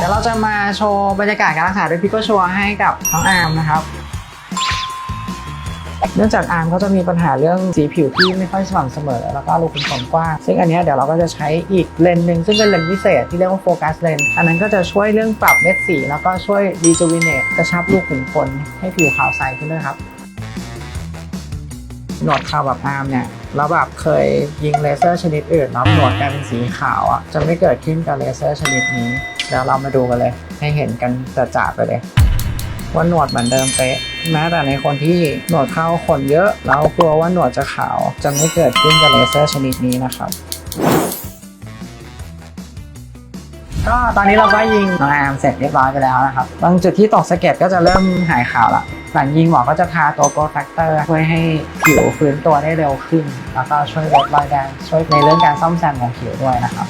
เดี๋ยวเราจะมาโชว์บรรยากาศการรักษาด้วยพิกโกชัวให้กับน้องอาร์มนะครับเนื่องจากอาร์มเขาจะมีปัญหาเรื่องสีผิวที่ไม่ค่อยสม่ำเสมอ แล้วก็รูขุมขนกว้างซึ่งอันนี้เดี๋ยวเราก็จะใช้อีกเลนส์หนึ่งซึ่งเป็นเลนส์พิเศษที่เรียกว่าโฟกัสเลนส์อันนั้นก็จะช่วยเรื่องปรับเม็ดสีแล้วก็ช่วยรีจูวิเนตกระชับรูขุมขนให้ผิวขาวใสขึ้นด้วยครับหนวดขาวแบบอาร์มเนี่ยแล้วแบบเคยยิงเลเซอร์ชนิดอื่นแล้วหนวดกลายเป็นสีขาวอะจะไม่เกิดขึ้นกับเลเซอร์ชนิดนี้ เดี๋ยวเรามาดูกันเลย ให้เห็นกันจะๆไปเลย ว่าหนวดเหมือนเดิมเป๊ะแม้แต่ในคนที่หนวดเข้าขนเยอะ แล้วกลัวว่าหนวดจะขาวจะไม่เกิดขึ้นกับเลเซอร์ชนิดนี้นะครับก็ตอนนี้เราก็ยิงน้องแอมเสร็จเรียบร้อยไปแล้วนะครับบางจุดที่ตกสะเก็ดก็จะเริ่มหายขาวละหลังยิงหมอก็จะทาตัวโปรแฟคเตอร์ช่วยให้ผิวฟื้นตัวได้เร็วขึ้น แล้วก็ช่วยลดรอยแดงช่วยในเรื่องการซ่อมแซมของผิวด้วยนะครับ